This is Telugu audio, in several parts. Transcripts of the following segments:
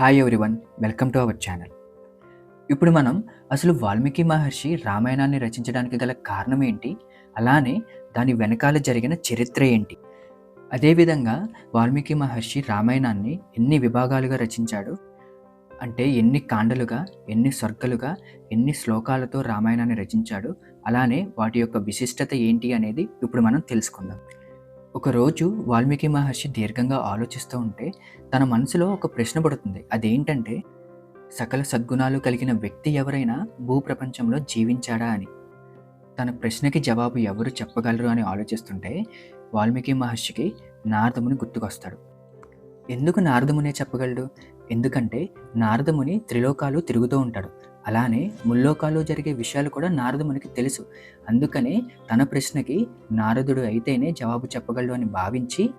Hi everyone welcome to our channel ఇప్పుడు మనం అసలు వాల్మీకి మహర్షి రామాయణాన్ని రచించడానికి గల కారణం ఏంటి? అలానే దాని వెనకాల జరిగిన చరిత్ర ఏంటి? అదేవిధంగా వాల్మీకి మహర్షి రామాయణాన్ని ఎన్ని విభాగాలుగా రచించాడు? అంటే ఎన్ని కాండలుగా ఎన్ని సర్గలుగా ఎన్ని శ్లోకాలతో రామాయణాన్ని రచించాడు? అలానే వాటి యొక్క విశిష్టత ఏంటి అనేది ఇప్పుడు మనం తెలుసుకుందాం. ఒకరోజు వాల్మీకి మహర్షి దీర్ఘంగా ఆలోచిస్తూ ఉంటే తన మనసులో ఒక ప్రశ్న పడుతుంది. అదేంటంటే సకల సద్గుణాలు కలిగిన వ్యక్తి ఎవరైనా భూప్రపంచంలో జీవించాడా అని. తన ప్రశ్నకి జవాబు ఎవరు చెప్పగలరు అని ఆలోచిస్తుంటే వాల్మీకి మహర్షికి నారదముని గుర్తుకొస్తాడు. ఎందుకు నారదమునే చెప్పగలడు? ఎందుకంటే నారదముని త్రిలోకాలు తిరుగుతూ ఉంటాడు. అలానే ముల్లోకాలు జరిగే విషయాలు కూడా నారదమునికి తెలుసు. అందుకనే తన ప్రశ్నకి నారదుడు అయితేనే జవాబు చెప్పగలడు అని భావించి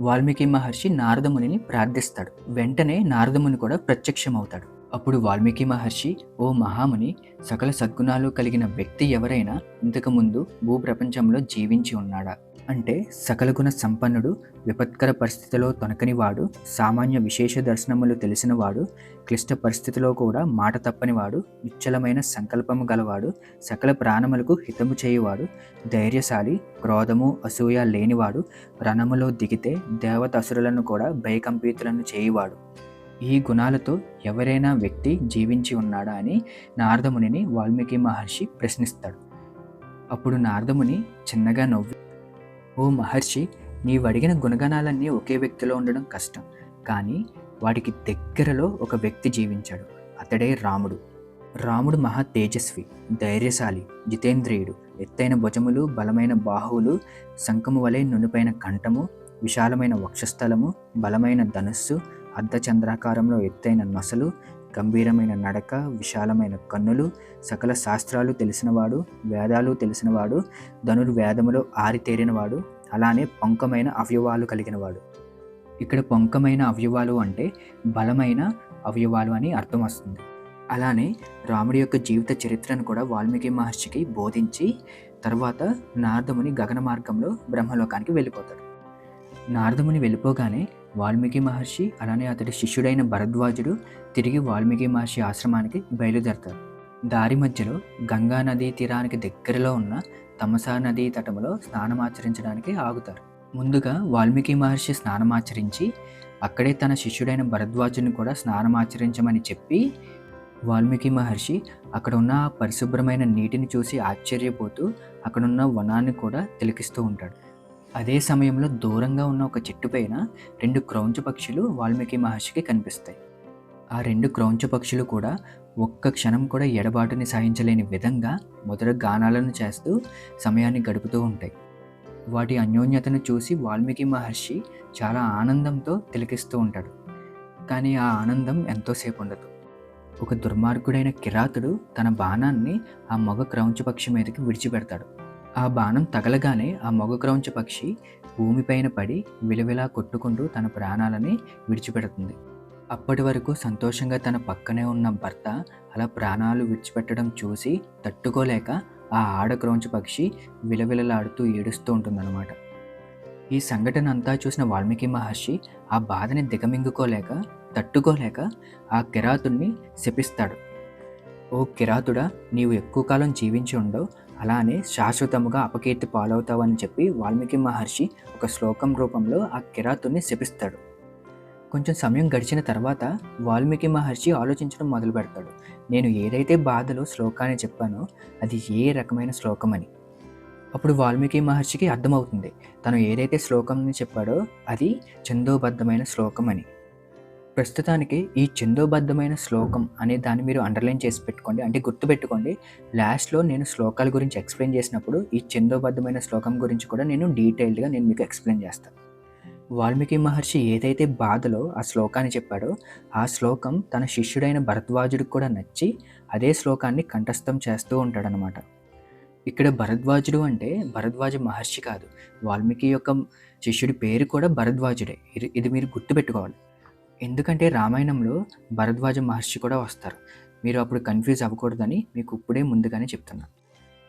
వాల్మీకి మహర్షి నారదమునిని ప్రార్థిస్తాడు. వెంటనే నారదముని కూడా ప్రత్యక్షమవుతాడు. అప్పుడు వాల్మీకి మహర్షి ఓ మహాముని సకల సద్గుణాలు కలిగిన వ్యక్తి ఎవరైనా ఇంతకుముందు భూప్రపంచంలో జీవించి ఉన్నాడా? అంటే సకల గుణ సంపన్నుడు విపత్కర పరిస్థితిలో తొనకనివాడు సామాన్య విశేష దర్శనములు తెలిసినవాడు క్లిష్ట పరిస్థితిలో కూడా మాట తప్పనివాడు నిశ్చలమైన సంకల్పము గలవాడు సకల ప్రాణములకు హితము చేయువాడు ధైర్యశాలి క్రోధము అసూయ లేనివాడు రణములో దిగితే దేవతసురులను కూడా భయకంపీతులను చేయువాడు. ఈ గుణాలతో ఎవరైనా వ్యక్తి జీవించి ఉన్నాడా అని నారదమునిని వాల్మీకి మహర్షి ప్రశ్నిస్తాడు. అప్పుడు నారదముని చిన్నగా నవ్వి ఓ మహర్షి నీవు అడిగిన గుణగణాలన్నీ ఒకే వ్యక్తిలో ఉండడం కష్టం. కానీ వాటికి దగ్గరలో ఒక వ్యక్తి జీవించాడు. అతడే రాముడు. రాముడు మహా తేజస్వి ధైర్యశాలి జితేంద్రియుడు. ఎత్తైన భుజములు బలమైన బాహువులు శంఖము వలె నునుపైన కంఠము విశాలమైన వక్షస్థలము బలమైన ధనుస్సు అర్ధచంద్రాకారంలో ఎత్తైన నొసలు గంభీరమైన నడక విశాలమైన కన్నులు సకల శాస్త్రాలు తెలిసినవాడు వేదాలు తెలిసినవాడు ధనుర్వేదములో ఆరితేరినవాడు అలానే పొంకమైన అవయవాలు కలిగినవాడు. ఇక్కడ పొంకమైన అవయవాలు అంటే బలమైన అవయవాలు అని అర్థం వస్తుంది. అలానే రాముడి యొక్క జీవిత చరిత్రను కూడా వాల్మీకి మహర్షికి బోధించి తర్వాత నారదముని గగన మార్గంలో బ్రహ్మలోకానికి వెళ్ళిపోతాడు. నారదముని వెళ్ళిపోగానే వాల్మీకి మహర్షి అలానే అతడి శిష్యుడైన భరద్వాజుడు తిరిగి వాల్మీకి మహర్షి ఆశ్రమానికి బయలుదేరతారు. దారి మధ్యలో గంగా నదీ తీరానికి దగ్గరలో ఉన్న తమసా నదీ తటములో స్నానమాచరించడానికి ఆగుతారు. ముందుగా వాల్మీకి మహర్షి స్నానమాచరించి అక్కడే తన శిష్యుడైన భరద్వాజుని కూడా స్నానమాచరించమని చెప్పి వాల్మీకి మహర్షి అక్కడ ఉన్న పరిశుభ్రమైన నీటిని చూసి ఆశ్చర్యపోతూ అక్కడున్న వనాన్ని కూడా తిలకిస్తూ ఉంటాడు. అదే సమయంలో దూరంగా ఉన్న ఒక చెట్టు పైన రెండు క్రౌంచ పక్షులు వాల్మీకి మహర్షికి కనిపిస్తాయి. ఆ రెండు క్రౌంచ పక్షులు కూడా ఒక్క క్షణం కూడా ఎడబాటుని సాధించలేని విధంగా మొదట గానాలను చేస్తూ సమయాన్ని గడుపుతూ ఉంటాయి. వాటి అన్యోన్యతను చూసి వాల్మీకి మహర్షి చాలా ఆనందంతో తిలకిస్తూ ఉంటాడు. కానీ ఆ ఆనందం ఎంతోసేపు ఉండదు. ఒక దుర్మార్గుడైన కిరాతుడు తన బాణాన్ని ఆ మగ క్రౌంచ పక్షి మీదకి విడిచిపెడతాడు. ఆ బాణం తగలగానే ఆ మగ క్రౌంచ పక్షి భూమిపైన పడి విలవిలా కొట్టుకుంటూ తన ప్రాణాలని విడిచిపెడుతుంది. అప్పటి వరకు సంతోషంగా తన పక్కనే ఉన్న భర్త అలా ప్రాణాలు విడిచిపెట్టడం చూసి తట్టుకోలేక ఆ ఆడ క్రౌంచ పక్షి విలవిలలాడుతూ ఏడుస్తూ ఉంటుందన్నమాట. ఈ సంఘటన అంతా చూసిన వాల్మీకి మహర్షి ఆ బాధని దిగమింగుకోలేక తట్టుకోలేక ఆ కిరాతుణ్ణి శపిస్తాడు. ఓ కిరాతుడా నీవు ఎక్కువ కాలం జీవించి ఉండవు అలానే శాశ్వతముగా అపకీర్తి పాలవుతావని చెప్పి వాల్మీకి మహర్షి ఒక శ్లోకం రూపంలో ఆ కిరాతుని శపిస్తాడు. కొంచెం సమయం గడిచిన తర్వాత వాల్మీకి మహర్షి ఆలోచించడం మొదలు పెడతాడు. నేను ఏదైతే బాధలో శ్లోకాన్ని చెప్పానో అది ఏ రకమైన శ్లోకం అని అప్పుడు వాల్మీకి మహర్షికి అర్థమవుతుంది. తను ఏదైతే శ్లోకంని చెప్పాడో అది చందోబద్ధమైన శ్లోకం అని ప్రస్తుతానికి ఈ చందోబద్ధమైన శ్లోకం అనే దాన్ని మీరు అండర్లైన్ చేసి పెట్టుకోండి. అంటే గుర్తుపెట్టుకోండి. లాస్ట్లో నేను శ్లోకాల గురించి ఎక్స్ప్లెయిన్ చేసినప్పుడు ఈ చందోబద్ధమైన శ్లోకం గురించి కూడా నేను డీటెయిల్డ్గా నేను మీకు ఎక్స్ప్లెయిన్ చేస్తాను. వాల్మీకి మహర్షి ఏదైతే బాధలో ఆ శ్లోకాన్ని చెప్పాడో ఆ శ్లోకం తన శిష్యుడైన భరద్వాజుడికి కూడా నచ్చి అదే శ్లోకాన్ని కంఠస్థం చేస్తూ ఉంటాడనమాట ఇక్కడ భరద్వాజుడు అంటే భరద్వాజ మహర్షి కాదు. వాల్మీకి యొక్క శిష్యుడి పేరు కూడా భరద్వాజుడే. ఇది ఇది మీరు గుర్తుపెట్టుకోవాలి. ఎందుకంటే రామాయణంలో భరద్వాజ మహర్షి కూడా వస్తారు. మీరు అప్పుడు కన్ఫ్యూజ్ అవ్వకూడదని మీకు ఇప్పుడే ముందుగానే చెప్తున్నాను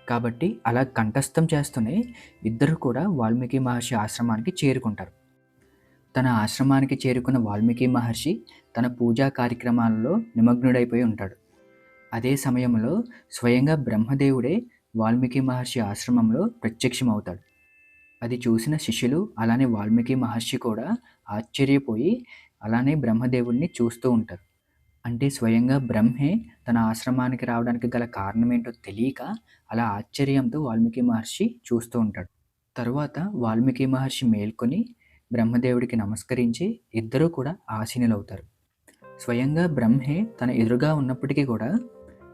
కాబట్టి అలా కంఠస్థం చేస్తూనే ఇద్దరు కూడా వాల్మీకి మహర్షి ఆశ్రమానికి చేరుకుంటారు. తన ఆశ్రమానికి చేరుకున్న వాల్మీకి మహర్షి తన పూజా కార్యక్రమాలలో నిమగ్నుడైపోయి ఉంటాడు. అదే సమయంలో స్వయంగా బ్రహ్మదేవుడే వాల్మీకి మహర్షి ఆశ్రమంలో ప్రత్యక్షమవుతాడు. అది చూసిన శిష్యులు అలానే వాల్మీకి మహర్షి కూడా ఆశ్చర్యపోయి అలానే బ్రహ్మదేవుడిని చూస్తూ ఉంటారు. అంటే స్వయంగా బ్రహ్మే తన ఆశ్రమానికి రావడానికి గల కారణం ఏంటో తెలియక అలా ఆశ్చర్యంతో వాల్మీకి మహర్షి చూస్తూ ఉంటాడు. తరువాత వాల్మీకి మహర్షి మేల్కొని బ్రహ్మదేవుడికి నమస్కరించి ఇద్దరూ కూడా ఆసీనులవుతారు. స్వయంగా బ్రహ్మే తన ఎదురుగా ఉన్నప్పటికీ కూడా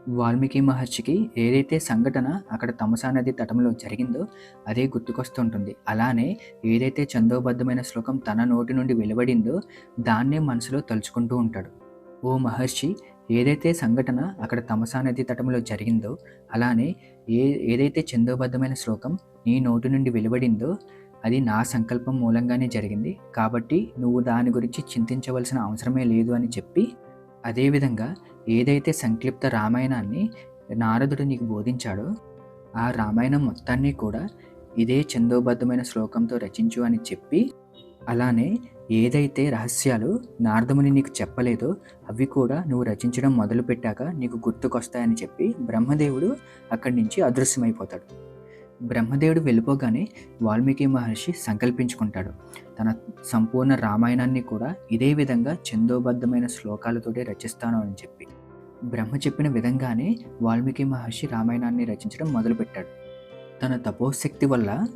వాల్మీకి మహర్షికి ఏదైతే సంఘటన అక్కడ తమసా నది తటంలో జరిగిందో అదే గుర్తుకొస్తుంటుంది. అలానే ఏదైతే చందోబద్ధమైన శ్లోకం తన నోటి నుండి వెలువడిందో దాన్నే మనసులో తలుచుకుంటూ ఉంటాడు. ఓ మహర్షి ఏదైతే సంఘటన అక్కడ తమసా నది తటంలో జరిగిందో అలానే ఏ ఏదైతే చందోబద్ధమైన శ్లోకం నీ నోటి నుండి వెలువడిందో అది నా సంకల్పం మూలంగానే జరిగింది. కాబట్టి నువ్వు దాని గురించి చింతించవలసిన అవసరమే లేదు అని చెప్పి అదేవిధంగా ఏదైతే సంక్లిప్త రామాయణాన్ని నారదుడు నీకు బోధించాడో ఆ రామాయణం మొత్తాన్ని కూడా ఇదే చందోబద్ధమైన శ్లోకంతో రచించు అని చెప్పి అలానే ఏదైతే రహస్యాలు నారదముని నీకు చెప్పలేదో అవి కూడా నువ్వు రచించడం మొదలుపెట్టాక నీకు గుర్తుకొస్తాయని చెప్పి బ్రహ్మదేవుడు అక్కడి నుంచి అదృశ్యమైపోతాడు. బ్రహ్మదేవుడు వెళ్ళిపోగానే వాల్మీకి మహర్షి సంకల్పించుకుంటాడు. తన సంపూర్ణ రామాయణాన్ని కూడా ఇదే విధంగా చందోబద్ధమైన శ్లోకాలతోటే రచిస్తాను అని చెప్పి. బ్రహ్మ చెప్పిన విధంగానే వాల్మీకి మహర్షి రామాయణాన్ని రచించడం మొదలుపెట్టాడు. తన తపోశక్తి వల్ల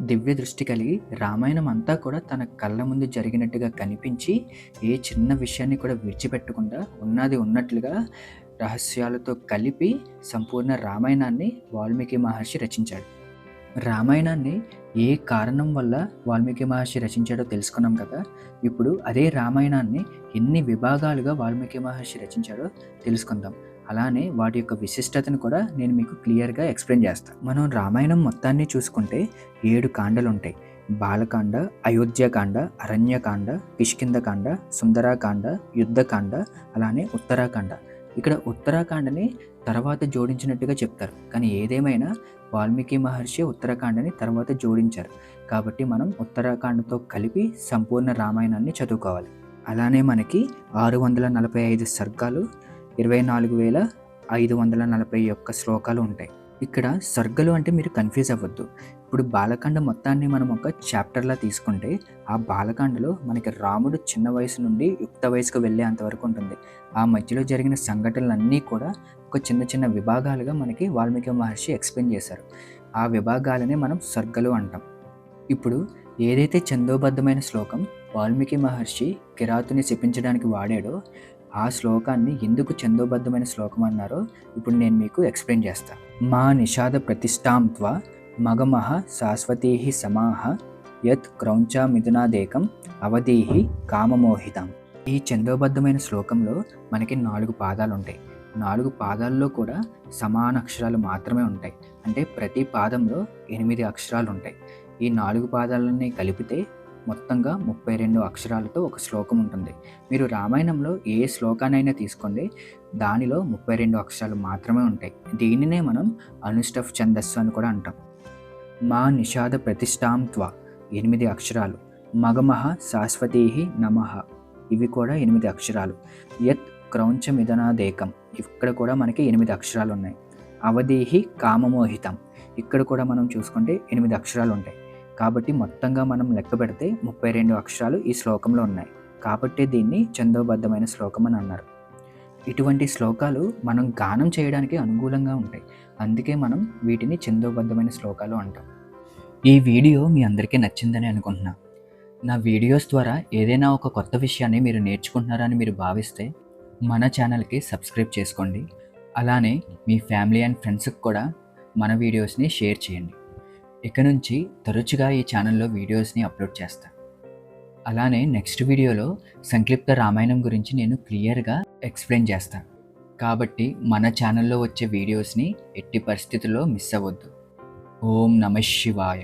దివ్య దృష్టి కలిగి రామాయణం అంతా కూడా తన కళ్ళ ముందు జరిగినట్టుగా కనిపించి ఏ చిన్న విషయాన్ని కూడా విడిచిపెట్టకుండా ఉన్నది ఉన్నట్లుగా రహస్యాలతో కలిపి సంపూర్ణ రామాయణాన్ని వాల్మీకి మహర్షి రచించాడు. రామాయణాన్ని ఏ కారణం వల్ల వాల్మీకి మహర్షి రచించాడో తెలుసుకున్నాం కదా. ఇప్పుడు అదే రామాయణాన్ని ఎన్ని విభాగాలుగా వాల్మీకి మహర్షి రచించాడో తెలుసుకుందాం. అలానే వాటి యొక్క విశిష్టతను కూడా నేను మీకు క్లియర్గా ఎక్స్ప్లెయిన్ చేస్తాను మనం రామాయణం మొత్తాన్ని చూసుకుంటే ఏడు కాండలు ఉంటాయి. బాలకాండ అయోధ్యకాండ అరణ్యకాండ కిష్కిందకాండ సుందరాకాండ యుద్ధకాండ అలానే ఉత్తరాకాండ. ఇక్కడ ఉత్తరాఖండని తర్వాత జోడించినట్టుగా చెప్తారు. కానీ ఏదేమైనా వాల్మీకి మహర్షి ఉత్తరాఖండని తర్వాత జోడించారు. కాబట్టి మనం ఉత్తరాఖండతో కలిపి సంపూర్ణ రామాయణాన్ని చదువుకోవాలి. అలానే మనకి ఆరు వందల నలభై ఐదు సర్గాలు ఇరవై నాలుగు వేల ఐదు వందల నలభై ఒక్క శ్లోకాలు ఉంటాయి. ఇక్కడ సర్గలు అంటే మీరు కన్ఫ్యూజ్ అవ్వద్దు. ఇప్పుడు బాలకాండ మొత్తాన్ని మనం ఒక చాప్టర్లా తీసుకుంటే ఆ బాలకాండలో మనకి రాముడు చిన్న వయసు నుండి యుక్త వయసుకు వెళ్ళే అంతవరకు ఉంటుంది. ఆ మధ్యలో జరిగిన సంఘటనలన్నీ కూడా ఒక చిన్న చిన్న విభాగాలుగా మనకి వాల్మీకి మహర్షి ఎక్స్ప్లెయిన్ చేశారు. ఆ విభాగాలనే మనం సర్గలు అంటాం. ఇప్పుడు ఏదైతే చందోబద్ధమైన శ్లోకం వాల్మీకి మహర్షి కిరాతుని శపించడానికి వాడాడో ఆ శ్లోకాన్ని ఎందుకు చందోబద్ధమైన శ్లోకం అన్నారో ఇప్పుడు నేను మీకు ఎక్స్ప్లెయిన్ చేస్తాను. మా నిషాద ప్రతిష్టాంత్వ మగమః మగమహ శాశ్వతీ సమాహ యత్ క్రౌంచ మిథునాదేకం అవధీహి కామమోహితం. ఈ చందోబద్ధమైన శ్లోకంలో మనకి నాలుగు పాదాలు ఉంటాయి నాలుగు పాదాల్లో కూడా సమాన అక్షరాలు మాత్రమే ఉంటాయి. అంటే ప్రతి పాదంలో ఎనిమిది అక్షరాలు ఉంటాయి ఈ నాలుగు పాదాలన్నీ కలిపితే మొత్తంగా ముప్పై రెండు అక్షరాలతో ఒక శ్లోకం ఉంటుంది. మీరు రామాయణంలో ఏ శ్లోకానైనా తీసుకోండి. దానిలో ముప్పై రెండు అక్షరాలు మాత్రమే ఉంటాయి. దీనినే మనం అనుష్టఫ్ ఛందస్సు అని కూడా అంటాం. మా నిషాద ప్రతిష్టాం త్వ. ఎనిమిది అక్షరాలు. మగమహ శాశ్వతీ నమః. ఇవి కూడా ఎనిమిది అక్షరాలు. యత్ క్రౌంచమిదనాదేకం. ఇక్కడ కూడా మనకి ఎనిమిది అక్షరాలు ఉన్నాయి అవధీహి కామమోహితం. ఇక్కడ కూడా మనం చూసుకుంటే ఎనిమిది అక్షరాలు ఉంటాయి కాబట్టి మొత్తంగా మనం లెక్క పెడితే ముప్పై రెండు అక్షరాలు ఈ శ్లోకంలో ఉన్నాయి. కాబట్టి దీన్ని చందోబద్ధమైన శ్లోకం అని అన్నారు. ఇటువంటి శ్లోకాలు మనం గానం చేయడానికి అనుకూలంగా ఉంటాయి. అందుకే మనం వీటిని చందోబద్ధమైన శ్లోకాలు అంటాం. ఈ వీడియో మీ అందరికీ నచ్చిందని అనుకుంటున్నా. నా వీడియోస్ ద్వారా ఏదైనా ఒక కొత్త విషయాన్ని మీరు నేర్చుకుంటున్నారని మీరు భావిస్తే మన ఛానల్కి సబ్స్క్రైబ్ చేసుకోండి. అలానే మీ ఫ్యామిలీ అండ్ ఫ్రెండ్స్కి కూడా మన వీడియోస్ని షేర్ చేయండి. ఇక నుంచి తరచుగా ఈ ఛానల్లో వీడియోస్ని అప్లోడ్ చేస్తాను అలానే నెక్స్ట్ వీడియోలో సంక్లిప్త రామాయణం గురించి నేను క్లియర్గా ఎక్స్ప్లెయిన్ చేస్తాను కాబట్టి మన ఛానల్లో వచ్చే వీడియోస్ని ఎట్టి పరిస్థితుల్లో మిస్ అవ్వద్దు. ఓం నమ శివాయ.